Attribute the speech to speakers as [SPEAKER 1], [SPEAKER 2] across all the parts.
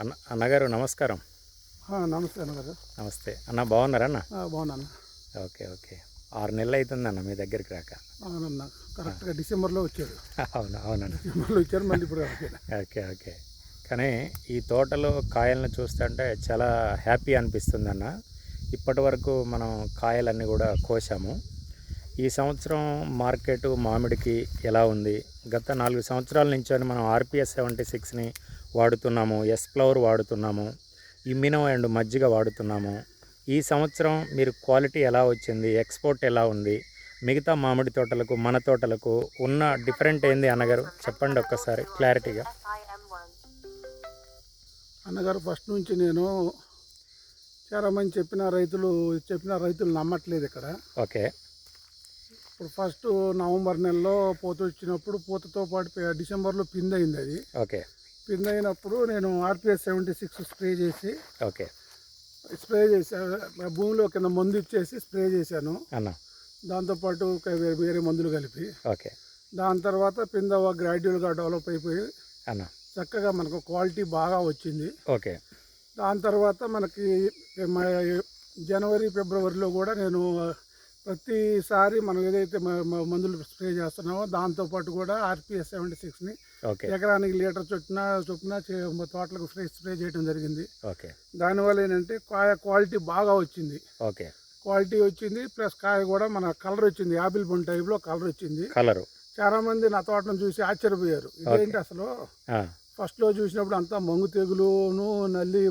[SPEAKER 1] అన్న అన్నగారు నమస్కారం.
[SPEAKER 2] నమస్తే అన్నగారు.
[SPEAKER 1] నమస్తే. అన్న బాగున్నారా అన్న?
[SPEAKER 2] ఆ, బాగున్నాను
[SPEAKER 1] ఓకే ఓకే. ఆరు నెలలు అవుతుంది అన్న మీ దగ్గరికి రాక.
[SPEAKER 2] అవునన్న కరెక్ట్గా డిసెంబర్లో వచ్చారు.
[SPEAKER 1] అవును అవునన్న.
[SPEAKER 2] డిసెంబర్లో వచ్చారు మళ్ళీ ఇప్పుడు.
[SPEAKER 1] Okay okay. కానీ ఈ తోటలో కాయలను చూస్తుంటే చాలా హ్యాపీ అనిపిస్తుంది అన్న ఇప్పటి వరకు మనం కాయలన్నీ కూడా కోసాము. ఈ సంవత్సరం మార్కెట్ మామిడికి ఎలా ఉంది? గత నాలుగు సంవత్సరాల నుంచి మనం ఆర్పిఎస్ సెవెంటీ సిక్స్ని వాడుతున్నాము ఎస్ ఫ్లవర్ వాడుతున్నాము ఇమ్మినో అండ్ మజ్జిగ వాడుతున్నాము. ఈ సంవత్సరం మీరు క్వాలిటీ ఎలా వచ్చింది ఎక్స్పోర్ట్ ఎలా ఉంది మిగతా మామిడి తోటలకు మన తోటలకు ఉన్న డిఫరెంట్ ఏంది అన్నగారు చెప్పండి ఒక్కసారి క్లారిటీగా.
[SPEAKER 2] అన్నగారు ఫస్ట్ నుంచి నేను చాలా మంది చెప్పిన రైతులు చెప్పిన రైతులు నమ్మట్లేదు ఇక్కడ.
[SPEAKER 1] ఓకే.
[SPEAKER 2] ఇప్పుడు ఫస్ట్ నవంబర్ నెలలో పూత వచ్చినప్పుడు పూతతో పాటు డిసెంబర్లో పింద్ అయింది అది.
[SPEAKER 1] ఓకే.
[SPEAKER 2] పింద్ అయినప్పుడు నేను ఆర్పిఎస్ సెవెంటీ సిక్స్ స్ప్రే చేసి
[SPEAKER 1] ఓకే.
[SPEAKER 2] స్ప్రే చేశాను భూమిలో కింద మందు ఇచ్చేసి స్ప్రే చేశాను.
[SPEAKER 1] అన్న.
[SPEAKER 2] దాంతోపాటు వేరే వేరే మందులు కలిపి.
[SPEAKER 1] ఓకే.
[SPEAKER 2] దాని తర్వాత పిందవ గ్రాడ్యువల్గా డెవలప్ అయిపోయి
[SPEAKER 1] అన్న.
[SPEAKER 2] చక్కగా మనకు క్వాలిటీ బాగా వచ్చింది.
[SPEAKER 1] ఓకే.
[SPEAKER 2] దాని తర్వాత మనకి జనవరి ఫిబ్రవరిలో కూడా నేను ప్రతిసారి మనం ఏదైతే మందులు స్ప్రే చేస్తున్నామో దాంతోపాటు కూడా ఆర్పిఎస్ సెవెంటీ సిక్స్ని ఎకరానికి లీటర్ చొప్పున చొప్పున తోటలకు స్ప్రే స్ప్రే చేయడం జరిగింది.
[SPEAKER 1] ఓకే.
[SPEAKER 2] దానివల్ల ఏంటంటే కాయ క్వాలిటీ బాగా వచ్చింది.
[SPEAKER 1] ఓకే.
[SPEAKER 2] క్వాలిటీ వచ్చింది ప్లస్ కాయ కూడా మన కలర్ వచ్చింది. యాపిల్ పండు టైప్లో కలర్ వచ్చింది.
[SPEAKER 1] కలరు.
[SPEAKER 2] చాలా మంది నా తోటను చూసి ఆశ్చర్యపోయారు. ఇదేంటి అసలు? ఫస్ట్లో చూసినప్పుడు అంతా మంగు తెగులును నల్లి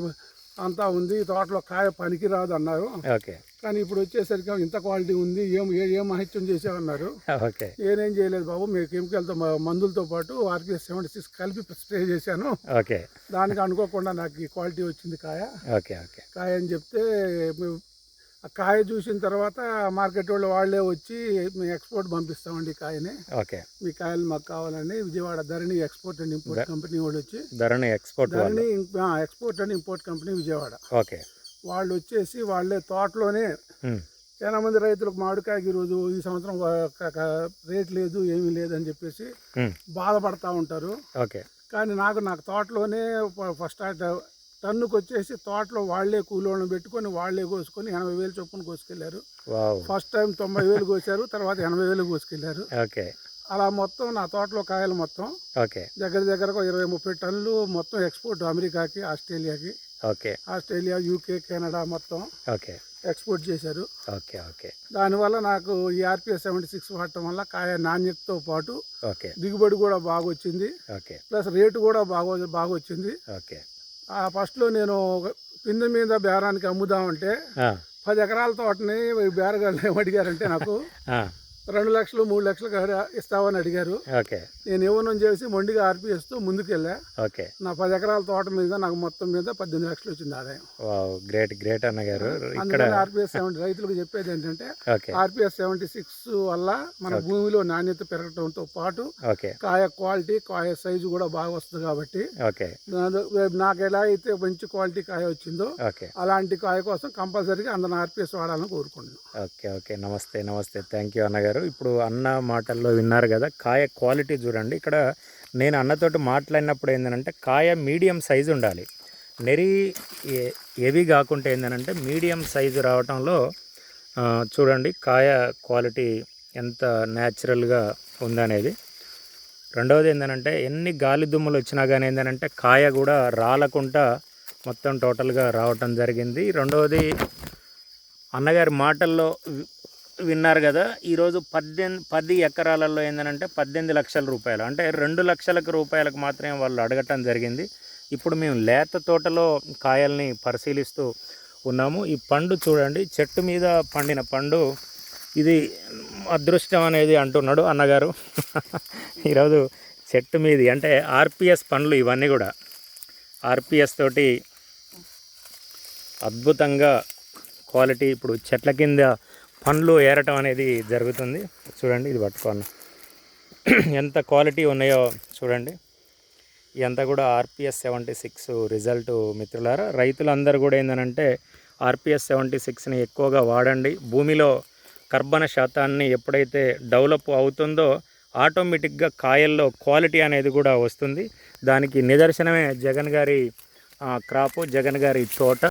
[SPEAKER 2] అంతా ఉంది తోటలో కాయ పనికి రాదు అన్నారు.
[SPEAKER 1] ఓకే.
[SPEAKER 2] కానీ ఇప్పుడు వచ్చేసరికి ఇంత క్వాలిటీ ఉంది ఏం ఏ- మహిత్యం చేసామన్నారు
[SPEAKER 1] ఓకే.
[SPEAKER 2] నేనేం చేయలేదు బాబు మీరు కెమికల్తో మందులతో పాటు ఆర్పిఎస్ సెవెంటీ సిక్స్ కలిపి స్ప్రే చేశాను.
[SPEAKER 1] ఓకే.
[SPEAKER 2] దానికి అనుకోకుండా నాకు ఈ క్వాలిటీ వచ్చింది కాయ.
[SPEAKER 1] Okay okay.
[SPEAKER 2] కాయ అని చెప్తే కాయ చూసిన తర్వాత మార్కెట్ వాళ్ళు వాళ్ళే వచ్చి మేము ఎక్స్పోర్ట్ పంపిస్తామండి కాయని.
[SPEAKER 1] ఓకే.
[SPEAKER 2] మీ కాయలు మాకు కావాలని Vijayawada Dharani export and import company వాళ్ళు వచ్చి
[SPEAKER 1] Dharani export
[SPEAKER 2] Dharani export and import company Vijayawada.
[SPEAKER 1] Okay.
[SPEAKER 2] వాళ్ళు వచ్చేసి వాళ్ళే తోటలోనే చాలా మంది రైతులకు మామిడికాయకి ఈరోజు ఈ సంవత్సరం రేట్ లేదు ఏమీ లేదని చెప్పేసి బాధపడతా ఉంటారు.
[SPEAKER 1] ఓకే.
[SPEAKER 2] కానీ నాకు నాకు తోటలోనే ఫస్ట్ టన్నుకు వచ్చేసి తోటలో వాళ్ళే కూలోళ్ళని పెట్టుకొని వాళ్ళే కోసుకొని ఎనభై వేలు చొప్పున
[SPEAKER 1] కోసుకెళ్ళారు
[SPEAKER 2] ఫస్ట్ టైం తొంభై వేలు కోసారు తర్వాత ఎనభై వేలు కోసుకెళ్ళారు
[SPEAKER 1] ఓకే.
[SPEAKER 2] అలా మొత్తం నా తోటలో కాయలు మొత్తం
[SPEAKER 1] ఓకే.
[SPEAKER 2] దగ్గర దగ్గరకు ఇరవై ముప్పై టన్నులు మొత్తం ఎక్స్పోర్ట్ అమెరికాకి ఆస్ట్రేలియాకి
[SPEAKER 1] ఓకే.
[SPEAKER 2] ఆస్ట్రేలియా యూకే కెనడా మొత్తం
[SPEAKER 1] ఓకే.
[SPEAKER 2] ఎక్స్పోర్ట్ చేశారు.
[SPEAKER 1] Okay okay.
[SPEAKER 2] దానివల్ల నాకు ఈ ఆర్పిఎస్ సెవెంటీ సిక్స్ వాడటం వల్ల కాయ నాణ్యతతో పాటు
[SPEAKER 1] ఓకే.
[SPEAKER 2] దిగుబడి కూడా బాగా వచ్చింది
[SPEAKER 1] ఓకే.
[SPEAKER 2] ప్లస్ రేటు కూడా బాగా బాగా వచ్చింది
[SPEAKER 1] ఓకే.
[SPEAKER 2] ఆ ఫస్ట్లో నేను పిందె మీద బేరానికి అమ్ముదామంటే పది ఎకరాల తోటని బేరగాళ్ళు ఏం అడిగారంటే నాకు రెండు లక్షలు మూడు లక్షలు ఇస్తావని అడిగారు.
[SPEAKER 1] ఓకే.
[SPEAKER 2] నేను ఇవ్వనని చేసి మొండిగా ఆర్పిఎస్తో ముందుకెళ్ళా.
[SPEAKER 1] ఓకే.
[SPEAKER 2] నా పది ఎకరాల తోట మీద నాకు మొత్తం మీద పద్దెనిమిది లక్షలు వచ్చింది ఆదాయం.
[SPEAKER 1] గ్రేట్ గ్రేట్ అన్నగారు. ఇక్కడ
[SPEAKER 2] ఆర్పిఎస్ సెవెంటీ రైతులకు చెప్పేది ఏంటంటే ఆర్పిఎస్ సెవెంటీ సిక్స్ వల్ల మన భూమిలో నాణ్యత పెరగడంతో పాటు
[SPEAKER 1] ఓకే.
[SPEAKER 2] కాయ క్వాలిటీ కాయ సైజు కూడా బాగా వస్తుంది కాబట్టి నాకు ఎలా అయితే మంచి క్వాలిటీ కాయ వచ్చిందో అలాంటి కాయ కోసం కంపల్సరీగా అందరిని ఆర్పిఎస్ వాడాలని కోరుకుంటున్నాను.
[SPEAKER 1] Okay okay. నమస్తే నమస్తే. థ్యాంక్ యూ అన్నగారు. ఇప్పుడు అన్న మాటల్లో విన్నారు కదా కాయ క్వాలిటీ చూడండి. ఇక్కడ నేను అన్నతోటి మాట్లాడినప్పుడు ఏంటంటే కాయ మీడియం సైజు ఉండాలి. నెరి ఏ- కాకుండా ఏంటంటే మీడియం సైజు రావటంలో చూడండి కాయ క్వాలిటీ ఎంత న్యాచురల్గా ఉందనేది. రెండవది ఏంటంటే ఎన్ని గాలి దుమ్ములు వచ్చినా కానీ ఏంటంటే కాయ కూడా రాలకుండా మొత్తం టోటల్గా రావటం జరిగింది. రెండవది అన్నగారి మాటల్లో విన్నారు కదా ఈరోజు పద్దెనిమిది పది ఎకరాలలో ఏంటంటే పద్దెనిమిది లక్షల రూపాయలు. అంటే రెండు లక్షలకు రూపాయలకు మాత్రమే వాళ్ళు అడగటం జరిగింది. ఇప్పుడు మేము లేత తోటలో కాయల్ని పరిశీలిస్తూ ఉన్నాము. ఈ పండు చూడండి చెట్టు మీద పండిన పండు. ఇది అదృష్టం అనేది అంటున్నాడు అన్నగారు. ఈరోజు చెట్టు మీది అంటే ఆర్పిఎస్ పండ్లు ఇవన్నీ కూడా. ఆర్పిఎస్ తోటి అద్భుతంగా క్వాలిటీ ఇప్పుడు చెట్ల కింద పండ్లు ఏరటం అనేది జరుగుతుంది. చూడండి ఇది పట్టుకోను ఎంత క్వాలిటీ ఉన్నాయో చూడండి. ఇదంతా కూడా ఆర్పిఎస్ సెవెంటీ సిక్స్ రిజల్ట్ మిత్రులారా. రైతులందరూ కూడా ఏంటంటే ఆర్పిఎస్ సెవెంటీ సిక్స్ని ఎక్కువగా వాడండి. భూమిలో కర్బన శాతాన్ని ఎప్పుడైతే డెవలప్ అవుతుందో ఆటోమేటిక్గా కాయల్లో క్వాలిటీ అనేది కూడా వస్తుంది. దానికి నిదర్శనమే జగన్ గారి క్రాపు జగన్ గారి తోట.